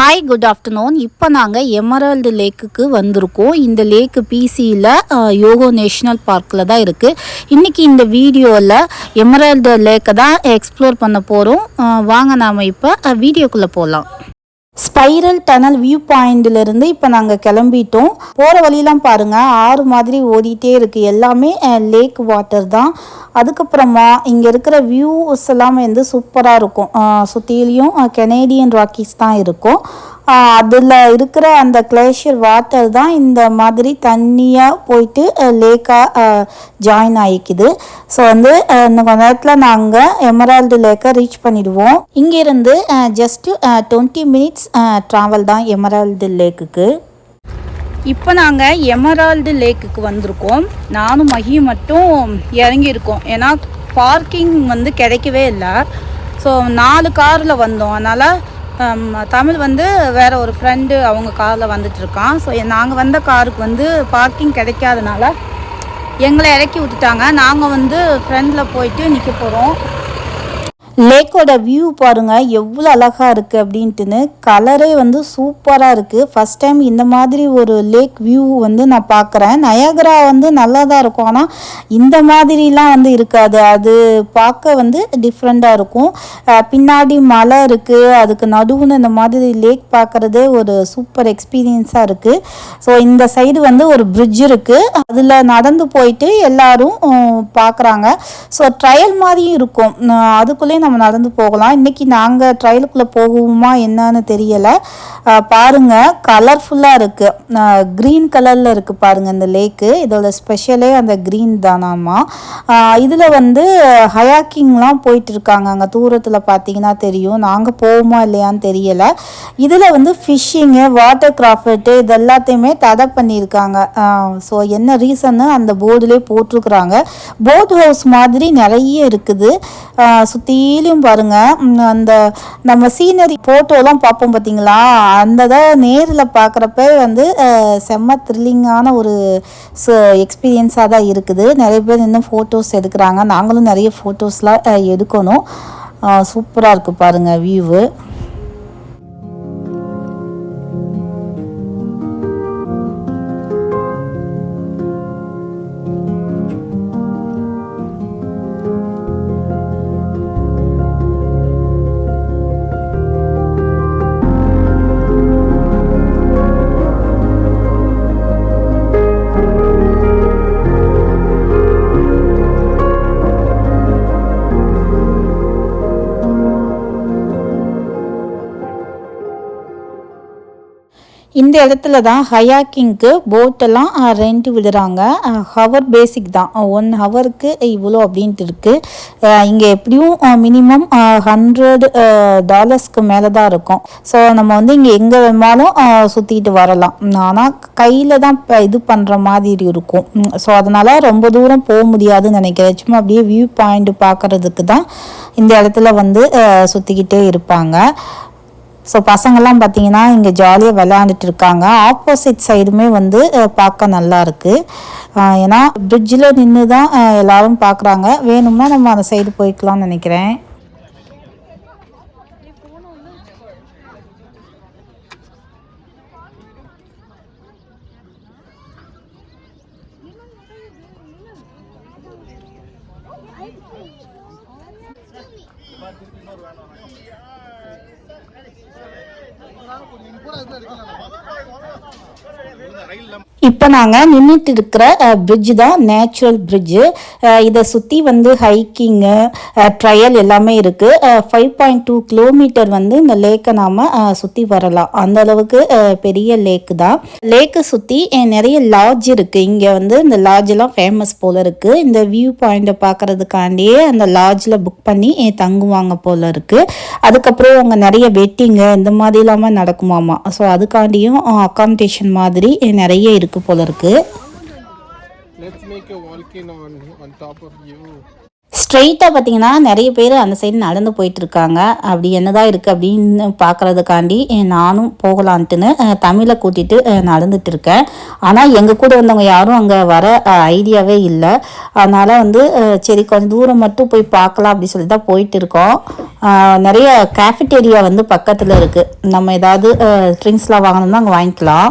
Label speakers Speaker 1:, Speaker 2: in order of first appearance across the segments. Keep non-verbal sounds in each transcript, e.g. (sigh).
Speaker 1: Hi good afternoon இப்போ நாங்கள் Emerald லேக்குக்கு வந்திருக்கோம். இந்த லேக்கு பிசியில் யோகோ நேஷ்னல் பார்க்கில் தான் இருக்குது இன்றைக்கி இந்த வீடியோவில் எமரால்டு லேக்கை தான் எக்ஸ்ப்ளோர் பண்ண போகிறோம் வாங்க நாம் இப்போ வீடியோக்குள்ளே போகலாம் ஸ்பைரல் டனல் வியூ பாயிண்ட்லேருந்து இப்போ நாங்கள் கிளம்பிட்டோம். போகிற வழியெலாம் பாருங்கள் ஆறு மாதிரி ஓடிட்டே இருக்குது எல்லாமே லேக் வாட்டர் தான். அதுக்கப்புறமா இங்கே இருக்கிற வியூஸ் எல்லாமே வந்து சூப்பராக இருக்கும். சுற்றிலையும் கெனேடியன் ராக்கீஸ் தான் இருக்கும். அதில் இருக்கிற அந்த கிளேஷியர் வாட்டர் தான் இந்த மாதிரி தண்ணியாக போயிட்டு லேக்காக ஜாயின் ஆகிக்குது ஸோ வந்து இன்னும் கொஞ்ச நேரத்தில் நாங்கள் எமரால்டு லேக்கை ரீச் பண்ணிடுவோம். இங்கேருந்து ஜஸ்ட்டு டுவெண்ட்டி மினிட்ஸ் ட்ராவல் தான் எமரால்டு லேக்குக்கு இப்போ நாங்கள் எமரால்டு லேக்குக்கு வந்திருக்கோம். நானும் மகியும் மட்டும் இறங்கியிருக்கோம். ஏன்னா பார்க்கிங் வந்து கிடைக்கவே இல்லை. ஸோ நாலு காரில் வந்தோம். அதனால் தமிழ் வந்து வேற ஒரு ஃப்ரெண்டு அவங்க காரில் வந்துட்டு இருக்கான் ஸோ நாங்கள் வந்த காருக்கு வந்து பார்க்கிங் கிடைக்காதனால எங்களை இறக்கி விட்டுட்டாங்க. நாங்கள் வந்து ஃப்ரெண்டில் போயிட்டு நிற்க போகிறோம் லேக்கோட வியூ பாருங்கள் எவ்வளோ அழகாக இருக்குது அப்படின்ட்டுன்னு. கலரே வந்து சூப்பராக இருக்குது ஃபஸ்ட் டைம் இந்த மாதிரி ஒரு லேக் வியூ வந்து நான் பார்க்குறேன் நயகரா வந்து நல்லா தான் இருக்கும். ஆனால் இந்த மாதிரிலாம் வந்து இருக்காது. அது பார்க்க வந்து டிஃப்ரெண்ட்டாக இருக்கும். பின்னாடி மலை இருக்குது அதுக்கு நடுவுன்னு இந்த மாதிரி லேக் பார்க்குறதே ஒரு சூப்பர் எக்ஸ்பீரியன்ஸாக இருக்குது ஸோ இந்த சைடு வந்து ஒரு பிரிட்ஜ் இருக்குது அதில் நடந்து போயிட்டு எல்லோரும் பார்க்குறாங்க ஸோ ட்ரையல் மாதிரியும் இருக்கும். அதுக்குள்ளேயே நம்ம நடந்து போகலாம். இன்றைக்கி நாங்கள் ட்ரையலுக்குள்ளே போகுவோமா என்னன்னு தெரியலை. பாருங்கள் கலர்ஃபுல்லாக இருக்குது க்ரீன் கலரில் இருக்குது பாருங்கள் இந்த லேக்கு இதோட ஸ்பெஷலே அந்த க்ரீன் தானாமா. இதில் வந்து ஹயாக்கிங்லாம் போயிட்டு இருக்காங்க. அங்கே தூரத்தில் பார்த்தீங்கன்னா தெரியும். நாங்கள் போவோமா இல்லையான்னு தெரியலை. இதில் வந்து ஃபிஷ்ஷிங்கு வாட்டர் கிராஃப்ட்டு இது எல்லாத்தையுமே தடை பண்ணியிருக்காங்க. ஸோ என்ன ரீசன்னு அந்த போர்டுலேயே போட்டிருக்குறாங்க. போட் ஹவுஸ் மாதிரி நிறைய இருக்குது. சுற்றி கீழேயும் பாருங்க. அந்த நம்ம சீனரி ஃபோட்டோலாம் பார்ப்போம் பார்த்தீங்களா அந்த தான் நேரில் பார்க்குறப்ப வந்து செம்ம த்ரில்லிங்கான ஒரு எக்ஸ்பீரியன்ஸாக தான் இருக்குது. நிறைய பேர் இன்னும் ஃபோட்டோஸ் எடுக்கிறாங்க. நாங்களும் நிறைய ஃபோட்டோஸ்லாம் எடுக்கணும். சூப்பராக இருக்குது பாருங்கள் வியூவு இந்த இடத்துல தான் ஹயாக்கிங்க்கு போட்டெல்லாம் ரெண்ட்டு விடுறாங்க. ஹவர் பேசிக் தான். ஒன் ஹவருக்கு இவ்வளோ அப்படின்ட்டு இருக்குது இங்கே எப்படியும் மினிமம் ஹண்ட்ரட் டாலர்ஸ்க்கு மேலே தான் இருக்கும். ஸோ நம்ம வந்து இங்கே எங்கே வேணாலும் சுற்றிட்டு வரலாம். ஆனால் கையில் தான் இது பண்ணுற மாதிரி இருக்கும். ஸோ அதனால் ரொம்ப தூரம் போக முடியாதுன்னு நினைக்கிறேன். சும்மா அப்படியே வியூ பாயிண்ட் பார்க்குறதுக்கு தான் இந்த இடத்துல வந்து சுற்றிக்கிட்டே இருப்பாங்க. ஸோ பசங்கள்லாம் பார்த்தீங்கன்னா இங்கே ஜாலியாக விளையாண்டுட்டு இருக்காங்க. ஆப்போசிட் சைடுமே வந்து பார்க்க நல்லா இருக்குது ஏன்னா பிரிட்ஜில் நின்று தான் எல்லாரும் பார்க்குறாங்க. வேணும்னா நம்ம அந்த சைடு போய்க்கலாம்னு நினைக்கிறேன். ரயில் இப்போ நாங்கள் நின்றுட்டு இருக்கிற பிரிட்ஜ் தான் நேச்சுரல் பிரிட்ஜு இதை சுற்றி வந்து ஹைக்கிங்கு ட்ரையல் எல்லாமே இருக்குது ஃபைவ் பாயிண்ட் டூ கிலோமீட்டர் வந்து இந்த லேக்கை நாம் சுற்றி வரலாம். அந்த அளவுக்கு பெரிய லேக்கு தான். லேக்கை சுற்றி நிறைய லாட்ஜ் இருக்குது இங்கே வந்து இந்த லாட்ஜெல்லாம் ஃபேமஸ் போல் இருக்குது இந்த வியூ பாயிண்ட்டை பார்க்குறதுக்காண்டியே அந்த லாட்ஜில் புக் பண்ணி தங்குவாங்க போல் இருக்குது அதுக்கப்புறம் அங்கே நிறைய வெட்டிங்கு இந்த மாதிரி இல்லாமல் நடக்குமாமா. ஸோ அதுக்காண்டியும் அக்காமடேஷன் மாதிரி நிறைய இருக்குது போல இருக்குது. ஸ்ட்ரெயிட்டாக பார்த்தீங்கன்னா நிறைய பேர் அந்த சைடு நடந்து போயிட்டு இருக்காங்க அப்படி என்னதான் இருக்குது அப்படின்னு பார்க்குறதுக்காண்டி நானும் போகலான்ட்டுன்னு தமிழை கூட்டிகிட்டு நடந்துட்டு இருக்கேன் ஆனால் எங்கள் கூட வந்தவங்க யாரும் அங்கே வர ஐடியாவே இல்லை. அதனால் வந்து சரி கொஞ்சம் தூரம் மட்டும் போய் பார்க்கலாம் அப்படி சொல்லி தான் போயிட்டு இருக்கோம் நிறைய கேஃபிட்டேரியா வந்து பக்கத்தில் இருக்குது நம்ம ஏதாவது ட்ரிங்க்ஸ்லாம் வாங்கணும்னா அங்கே வாங்கிக்கலாம்.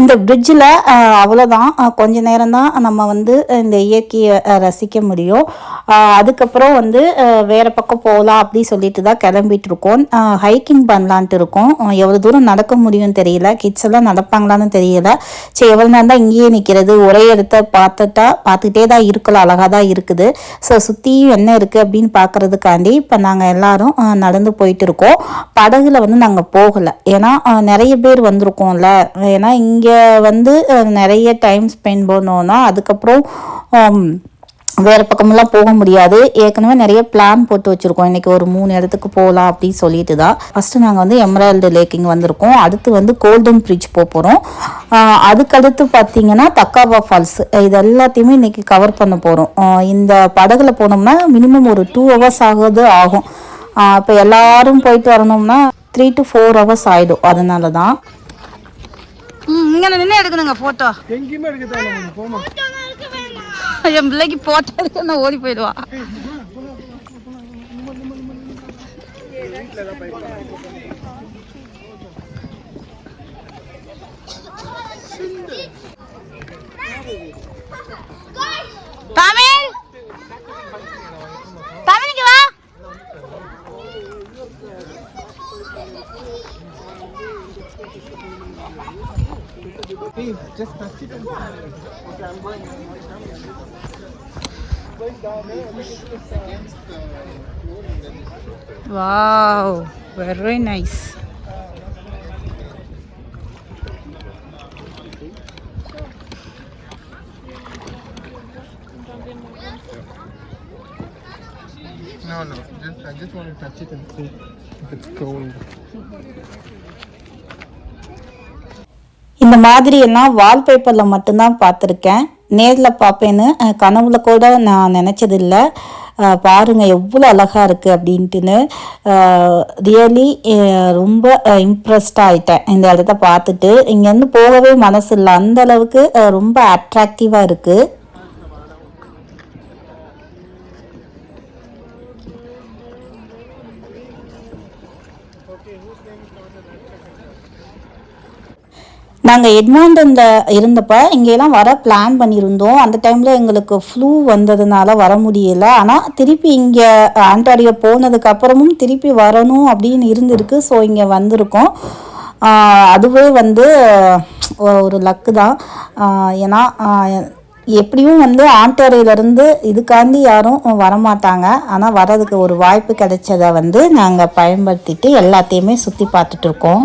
Speaker 1: இந்த பிரிட்ஜில் அவ்வளோதான் கொஞ்ச நேரம் தான் நம்ம வந்து இந்த இயற்கையை ரசிக்க முடியும். அதுக்கப்புறம் வந்து வேறு பக்கம் போகலாம் அப்படி சொல்லிட்டு தான் கிளம்பிட்டு இருக்கோம் ஹைக்கிங் பண்ணலான்ட்டு இருக்கோம். எவ்வளோ தூரம் நடக்க முடியும் தெரியல. கிட்ஸ் எல்லாம் நடப்பாங்களான்னு தெரியல. சரி எவ்வளோ நேரம் தான் இங்கேயே நிற்கிறது ஒரே இடத்த பார்த்துட்டா பார்த்துக்கிட்டே தான் இருக்கலாம். அழகாக தான் இருக்குது. ஸோ சுற்றியும் என்ன இருக்குது அப்படின்னு பார்க்கறதுக்காண்டி இப்போ நாங்கள் எல்லாரும் நடந்து போயிட்டு இருக்கோம் படகுல வந்து நாங்கள் போகலை. ஏன்னா நிறைய பேர் வந்திருக்கோம்ல. ஏன்னா இங்கே வந்து நிறைய டைம் ஸ்பெண்ட் பண்ணோன்னா அதுக்கப்புறம் வேறு பக்கமெல்லாம் போக முடியாது. ஏற்கனவே நிறைய பிளான் போட்டு வச்சுருக்கோம். இன்றைக்கி ஒரு மூணு இடத்துக்கு போகலாம் அப்படின்னு சொல்லிட்டு தான். ஃபஸ்ட்டு நாங்கள் வந்து எமரால்டு லேக் இங்கே வந்திருக்கோம். அடுத்து வந்து கோல்டன் பிரிட்ஜ் போக போகிறோம் அதுக்கடுத்து பார்த்தீங்கன்னா தக்காவா ஃபால்ஸ் இது எல்லாத்தையுமே இன்றைக்கி கவர் பண்ண போகிறோம் இந்த படகுல போனோம்னா மினிமம் ஒரு டூ ஹவர்ஸ் ஆகுது ஆகும். இப்போ எல்லாரும் போயிட்டு வரணும்னா த்ரீ டு ஃபோர் ஹவர்ஸ் ஆகிடும் அதனால தான்
Speaker 2: இங்க நின்று எடுக்கணுங்க போட்டோ
Speaker 3: எங்கேயுமே எடுக்க தேவையில்ல போமா
Speaker 2: என் பிள்ளைக்கு போட்டோ எடுக்க நான் ஓடி போயிடுவா. Wow, very nice.
Speaker 3: No, no. Just I just want to touch it and see if it's cold.
Speaker 1: இந்த மாதிரி எல்லாம் வால்பேப்பரில் மட்டும்தான் பார்த்துருக்கேன். நேரில் பார்ப்பேன்னு கனவுல கூட நான் நினச்சதில்ல. பாருங்கள் எவ்வளோ அழகாக இருக்குது அப்படின்ட்டுன்னு. ரியலி ரொம்ப இம்ப்ரெஸ்ட் ஆகிட்டேன் இந்த இடத்த பார்த்துட்டு. இங்கேருந்து போகவே மனசு இல்லை அந்த அளவுக்கு ரொம்ப அட்ராக்டிவாக இருக்குது நாங்கள் எட்மாண்டனில் இருந்தப்ப இங்கெல்லாம் வர பிளான் பண்ணியிருந்தோம். அந்த டைமில் எங்களுக்கு ஃப்ளூ வந்ததுனால வர முடியல. ஆனால் திருப்பி இங்கே ஆண்டாரியோ போனதுக்கப்புறமும் திருப்பி வரணும் அப்படின்னு இருந்திருக்கு. ஸோ இங்கே வந்திருக்கோம். அதுவே வந்து ஒரு லக்கு தான். ஏன்னா எப்படியும் வந்து ஆண்டாரியிலேருந்து இதுக்காண்டி யாரும் வரமாட்டாங்க. ஆனால் வர்றதுக்கு ஒரு வாய்ப்பு கிடைச்சதை வந்து நாங்கள் பயன்படுத்திட்டு எல்லாத்தையுமே சுற்றி
Speaker 4: பார்த்துட்ருக்கோம்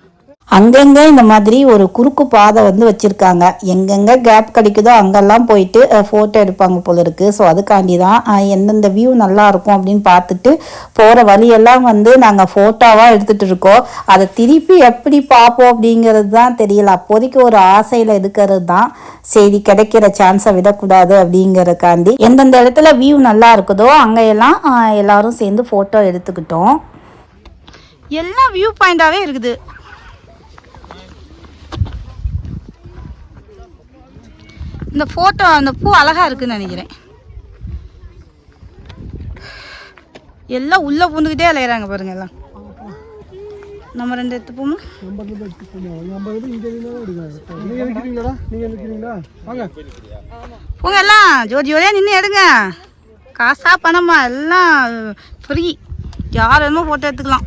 Speaker 1: அங்கங்கே இந்த மாதிரி ஒரு குறுக்கு பாதை வந்து வச்சுருக்காங்க. எங்கெங்கே கேப் கிடைக்குதோ அங்கெல்லாம் போயிட்டு ஃபோட்டோ எடுப்பாங்க போல இருக்குது ஸோ அதுக்காண்டி தான் எந்தெந்த வியூ நல்லா இருக்கும் அப்படின்னு பார்த்துட்டு போகிற வழியெல்லாம் வந்து நாங்கள் ஃபோட்டோவாக எடுத்துகிட்டு இருக்கோம். அதை திருப்பி எப்படி பார்ப்போம் அப்படிங்கிறது தான் தெரியல. அப்போதைக்கு ஒரு ஆசையில் இருக்கிறது தான் சரி கிடைக்கிற சான்ஸை விடக்கூடாது அப்படிங்கிறதுக்காண்டி எந்தெந்த இடத்துல வியூ நல்லா இருக்குதோ அங்கேயெல்லாம் எல்லோரும் சேர்ந்து ஃபோட்டோ எடுத்துக்கிட்டோம்.
Speaker 2: எல்லாம் வியூ பாயிண்டாகவே இருக்குது. இந்த போட்டோ அந்த பூ அழகா இருக்குன்னு நினைக்கிறேன். எல்லாம் உள்ள பூந்துக்கிட்டே அலையிறாங்க பாருங்க எல்லாம். நம்ம ரெண்டு எடுத்துப்போமா
Speaker 3: ஐம்பது ரூபாய் ஐம்பது ரூபாய் இங்கே நீங்கள் நீங்கள் வாங்க
Speaker 2: போங்க எல்லாம் ஜோதி ஜோடியாக நின்று எடுங்க. காசா பணமா எல்லாம் ஃப்ரீ யார் வேணுமோ போட்டோ எடுத்துக்கலாம்.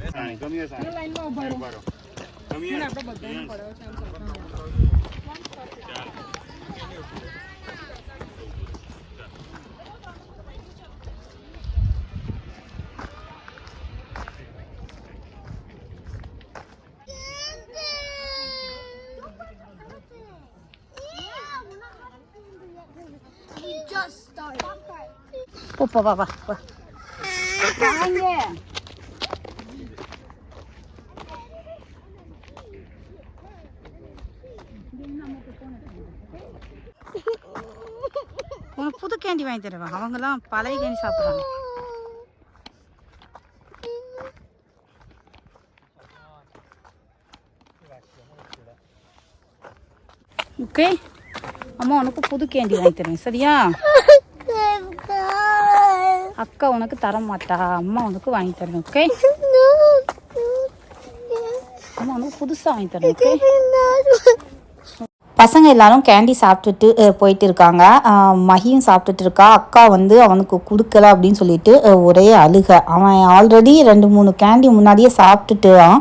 Speaker 2: போ போ வா வா. வா உனக்கு புது கேண்டி வாங்கி தருவேன். அவங்கெல்லாம் பழைய கேண்டி சாப்பிட்றாங்க. ஓகே அம்மா உனக்கு புது கேண்டி வாங்கி தருவேன். சரியா? அக்கா உனக்கு தர மாட்டா அம்மா உனக்கு வாங்கி தரேன் ஓகே அம்மா உனக்கு புதுசாக வாங்கி தரேன் ஓகே
Speaker 1: பசங்க எல்லாரும் கேண்டி சாப்பிட்டுட்டு போயிட்டு இருக்காங்க. மகியும் சாப்பிட்டுட்டு இருக்கா. அக்கா வந்து அவனுக்கு கொடுக்கல அப்படின்னு சொல்லிட்டு ஒரே அழுக. அவன் ஆல்ரெடி ரெண்டு மூணு கேண்டி முன்னாடியே சாப்பிட்டுட்டான்.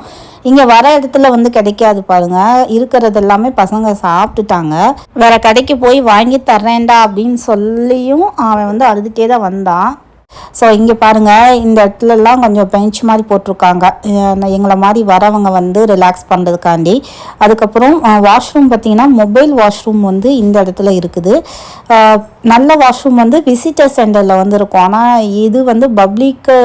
Speaker 1: இங்கே வர இடத்துல வந்து கிடைக்காது பாருங்க. இருக்கிறது எல்லாமே பசங்க சாப்பிட்டுட்டாங்க. வேற கடைக்கு போய் வாங்கி தர்றேன்டா அப்படின்னு சொல்லியும் அவன் வந்து அழுதுகிட்டே தான் வந்தான். ஸோ இங்கே பாருங்கள் இந்த இடத்துலலாம் கொஞ்சம் பெஞ்ச் மாதிரி போட்டிருக்காங்க. எங்களை மாதிரி வரவங்க வந்து ரிலாக்ஸ் பண்ணுறதுக்காண்டி அதுக்கப்புறம் வாஷ்ரூம் பார்த்திங்கன்னா மொபைல் வாஷ்ரூம் வந்து இந்த இடத்துல இருக்குது. நல்ல வாஷ்ரூம் வந்து விசிட்டர் சென்டரில் வந்து இருக்கும். ஆனால் இது வந்து பப்ளிக்கு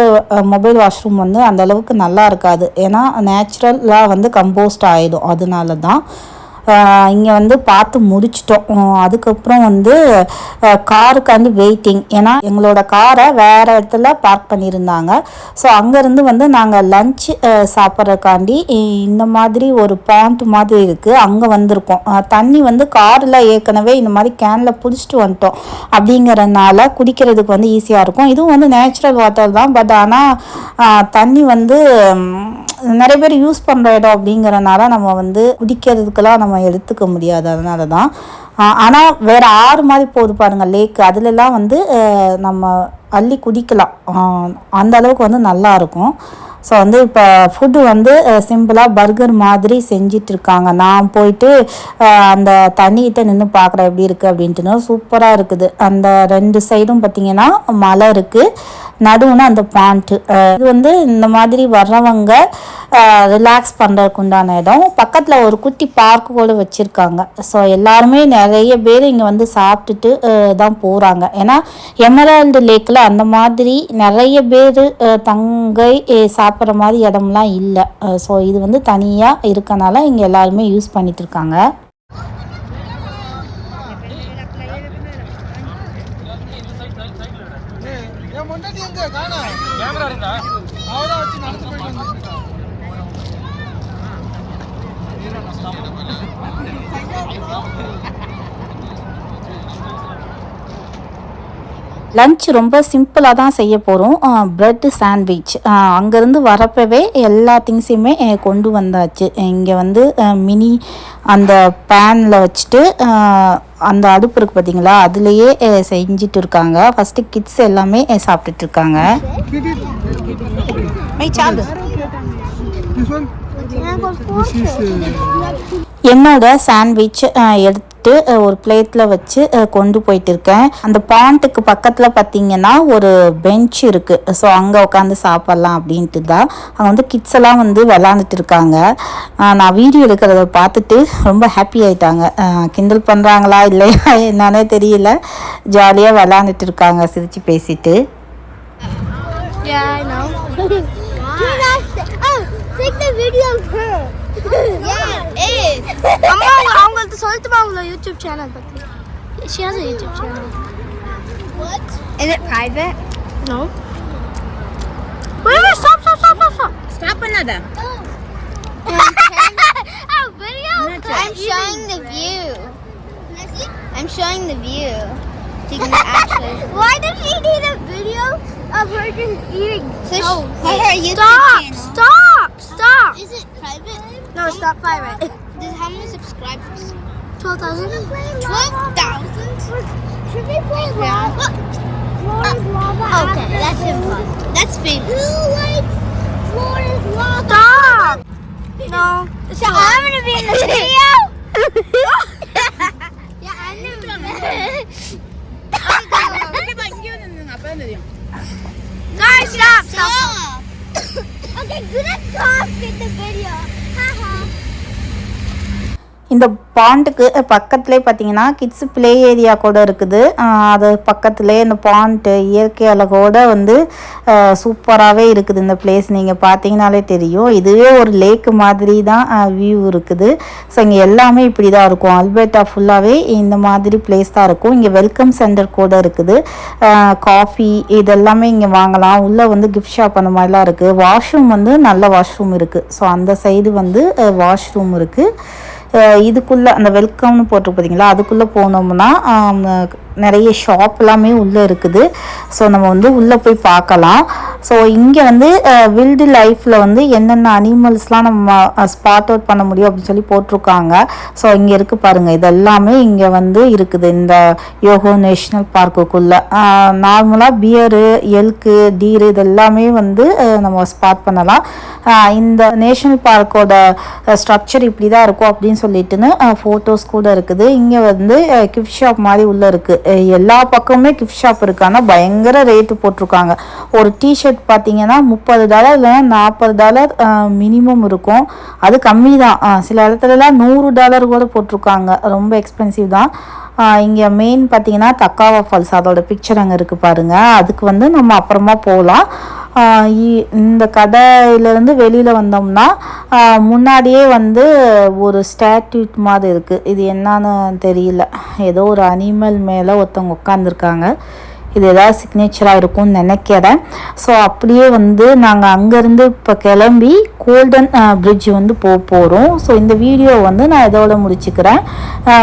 Speaker 1: மொபைல் வாஷ்ரூம் வந்து அந்த அளவுக்கு நல்லா இருக்காது. ஏன்னா நேச்சுரலாக வந்து கம்போஸ்ட் ஆகிடும் அதனால தான் இங்கே வந்து பார்த்து முடிச்சிட்டோம். அதுக்கப்புறம் வந்து காருக்காண்டி வெயிட்டிங் ஏன்னா எங்களோட காரை வேறு இடத்துல பார்க் பண்ணியிருந்தாங்க. ஸோ அங்கேருந்து வந்து நாங்கள் லஞ்ச் சாப்பிட்றதுக்காண்டி இந்த மாதிரி ஒரு பாண்ட் மாதிரி இருக்குது அங்கே வந்திருக்கோம். தண்ணி வந்து காரில் ஏற்கனவே இந்த மாதிரி கேனில் பிடிச்சிட்டு வந்துட்டோம். அப்படிங்கிறதுனால குடிக்கிறதுக்கு வந்து ஈஸியாக இருக்கும். இதுவும் வந்து நேச்சுரல் வாட்டர் தான். பட் ஆனால் தண்ணி வந்து நிறைய பேர் யூஸ் பண்ணுற இடம் அப்படிங்கிறனால நம்ம வந்து குடிக்கிறதுக்கெல்லாம் நம்ம எடுத்துக்க முடியாது. அதனால தான் ஆனால் வேறு ஆறு மாதிரி போகுது பாருங்கள் லேக் அதுலலாம் வந்து நம்ம அள்ளி குடிக்கலாம். அந்த அளவுக்கு வந்து நல்லா இருக்கும். ஸோ வந்து இப்போ ஃபுட்டு வந்து சிம்பிளாக பர்கர் மாதிரி செஞ்சிட்டு இருக்காங்க நான் போயிட்டு அந்த தண்ணிகிட்ட நின்று பார்க்குறேன் எப்படி இருக்குது அப்படின்ட்டுனா. சூப்பராக இருக்குது. அந்த ரெண்டு சைடும் பார்த்தீங்கன்னா மலை இருக்குது நடுவுன்னு அந்த பாண்ட்டு இது வந்து இந்த மாதிரி வர்றவங்க ரிலாக்ஸ் பண்ணுறதுக்கு உண்டான இடம். பக்கத்தில் ஒரு குட்டி பார்க் கூட வச்சுருக்காங்க. ஸோ எல்லாருமே நிறைய பேர் இங்கே வந்து சாப்பிட்டுட்டு தான் போகிறாங்க ஏன்னா எமரால்டு லேக்கில் அந்த மாதிரி நிறைய பேர் தங்கை சாப்பிட்ற மாதிரி இடம்லாம் இல்லை. ஸோ இது வந்து தனியாக இருக்கனால இங்கே எல்லாருமே யூஸ் பண்ணிகிட்ருக்காங்க இருக்காங்க
Speaker 3: என் முன்னாடி எங்க காணா கேமரா இருந்தா? அவதான் வச்சு நடந்து போயிட்டு வந்துருக்கா
Speaker 1: லஞ்ச் ரொம்ப சிம்பிளாக தான் செய்ய போகிறோம் ப்ரெட்டு சாண்ட்விச் அங்கேருந்து வரப்பவே எல்லா திங்ஸையுமே கொண்டு வந்தாச்சு. இங்கே வந்து மினி அந்த பேனில் வச்சுட்டு அந்த அடுப்பு இருக்குது பார்த்தீங்களா அதுலேயே செஞ்சுட்டு இருக்காங்க ஃபஸ்ட்டு கிட்ஸ் எல்லாமே சாப்பிட்டுட்டு இருக்காங்க. என்னோட சாண்ட்விச் எடுத்து அஹ், ஒரு பிளேட்டில் வச்சு கொண்டு போயிட்டு இருக்கேன் அந்த பாண்ட்டுக்கு பக்கத்தில் பார்த்தீங்கன்னா ஒரு பெஞ்ச் இருக்குது ஸோ அங்கே உட்காந்து சாப்பிட்லாம் அப்படின்ட்டு தான். அங்கே வந்து கிட்ஸ் எல்லாம் வந்து விளாண்டுட்டு இருக்காங்க. நான் வீடியோ எடுக்கிறத பார்த்துட்டு ரொம்ப ஹாப்பி ஆயிட்டாங்க. கிண்டல் பண்ணுறாங்களா இல்லையா என்னன்னே தெரியல. ஜாலியாக விளாண்டுட்டு இருக்காங்க சிரித்து பேசிட்டு. (laughs)
Speaker 4: Yeah, I know. Do not say, oh, take the video of her. yeah, it is. (laughs) அம்மா அவங்களுக்கு சொல்லிட்டுமா உங்களோட யூடியூப் சேனல் பத்தி She has a YouTube channel. What? Is it private? No. Wait, wait, stop, stop, stop, stop, stop.
Speaker 2: Stop பண்ணாத
Speaker 4: oh, (laughs) video? I'm showing the view. I'm showing the view. (laughs) You can actually. Why does she need a video of her just eating? So
Speaker 5: her YouTube
Speaker 4: stop!
Speaker 5: channel.
Speaker 4: Stop! Stop!
Speaker 5: Is it private?
Speaker 4: private? No, it's not private. This, how many subscribers? 12,000? 12,000? Should we play lava? Uh, lava okay, that's impossible. That's famous. Who likes Florida's lava? Stop! No. So I'm gonna be in the (laughs) video? (laughs) yeah, I'm gonna be Sorry, stop, stop. Okay, good talk in the video.
Speaker 1: இந்த பாண்டுக்கு பக்கத்துலேயே பார்த்தீங்கன்னா kids play area கூட இருக்குது. அது பக்கத்துலேயே இந்த pant இயற்கை அழகோடு வந்து சூப்பராகவே இருக்குது. இந்த பிளேஸ் நீங்கள் பார்த்தீங்கனாலே தெரியும். இதுவே ஒரு லேக் மாதிரி தான் வியூ இருக்குது. ஸோ இங்கே எல்லாமே இப்படி தான் இருக்கும். அல்பேட்டா ஃபுல்லாகவே இந்த மாதிரி பிளேஸ் தான் இருக்கும். இங்கே வெல்கம் சென்டர் கூட இருக்குது. காஃபி இதெல்லாமே இங்கே வாங்கலாம். உள்ளே வந்து கிஃப்ட் ஷாப் அந்த மாதிரிலாம் இருக்குது வாஷ்ரூம் வந்து நல்ல வாஷ்ரூம் இருக்குது ஸோ அந்த சைடு வந்து வாஷ்ரூம் இருக்குது இதுக்குள்ளே அந்த வெல்கம்னு போட்டு பார்த்தீங்களா அதுக்குள்ளே போனோம்னா நிறைய ஷாப் எல்லாமே உள்ளே இருக்குது. ஸோ நம்ம வந்து உள்ளே போய் பார்க்கலாம். ஸோ இங்கே வந்து வில்டு லைஃப்பில் வந்து என்னென்ன அனிமல்ஸ்லாம் நம்ம ஸ்பாட் அவுட் பண்ண முடியும் அப்படின்னு சொல்லி போட்டிருக்காங்க. ஸோ இங்கே இருக்குது பாருங்கள் இதெல்லாமே இங்கே வந்து இருக்குது. இந்த யோகோ நேஷ்னல் பார்க்குக்குள்ளே நார்மலாக பியரு எல்க்கு டீரு இதெல்லாமே வந்து நம்ம ஸ்பாட் பண்ணலாம். இந்த நேஷ்னல் பார்க்கோட ஸ்ட்ரக்சர் இப்படி தான் இருக்கும் அப்படின்னு சொல்லிட்டுன்னு ஃபோட்டோஸ் கூட இருக்குது. இங்கே வந்து கிஃப்ட் ஷாப் மாதிரி உள்ளே இருக்குது எல்லா பக்கமுமே கிஃப்ட் ஷாப் இருக்கு. ஆனால் பயங்கர ரேட்டு போட்டிருக்காங்க. ஒரு டிஷர்ட் பார்த்தீங்கன்னா முப்பது டாலர் இல்லைன்னா நாற்பது டாலர் மினிமம் இருக்கும். அது கம்மி தான். சில இடத்துலலாம் நூறு டாலர் கூட போட்டிருக்காங்க. ரொம்ப எக்ஸ்பென்சிவ் தான். இங்கே மெயின் பார்த்தீங்கன்னா தக்காவா ஃபால்ஸ் அதோட பிக்சர் அங்கே இருக்குது பாருங்கள் அதுக்கு வந்து நம்ம அப்புறமா போகலாம். இந்த கடையிலேருந்து வெளியில் வந்தோம்னா முன்னாடியே வந்து ஒரு ஸ்டாட்யூட் மாதிரி இருக்குது இது என்னன்னு தெரியல. ஏதோ ஒரு அனிமல் மேலே ஒருத்தவங்க உட்காந்துருக்காங்க இது ஏதாவது சிக்னேச்சராக இருக்கும்னு நினைக்கிறேன் ஸோ அப்படியே வந்து நாங்கள் அங்கேருந்து இப்போ கிளம்பி கோல்டன் பிரிட்ஜ் வந்து போக போகிறோம் ஸோ இந்த வீடியோ வந்து நான் இதோட முடிச்சுக்கிறேன்.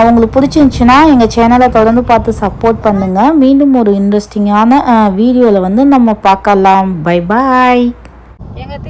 Speaker 1: உங்களுக்கு பிடிச்சிருந்துச்சுன்னா எங்கள் சேனலை தொடர்ந்து பார்த்து சப்போர்ட் பண்ணுங்கள் மீண்டும் ஒரு இன்ட்ரெஸ்டிங்கான வீடியோவில் வந்து நம்ம பார்க்கலாம். பை பாய்
Speaker 3: எங்கள்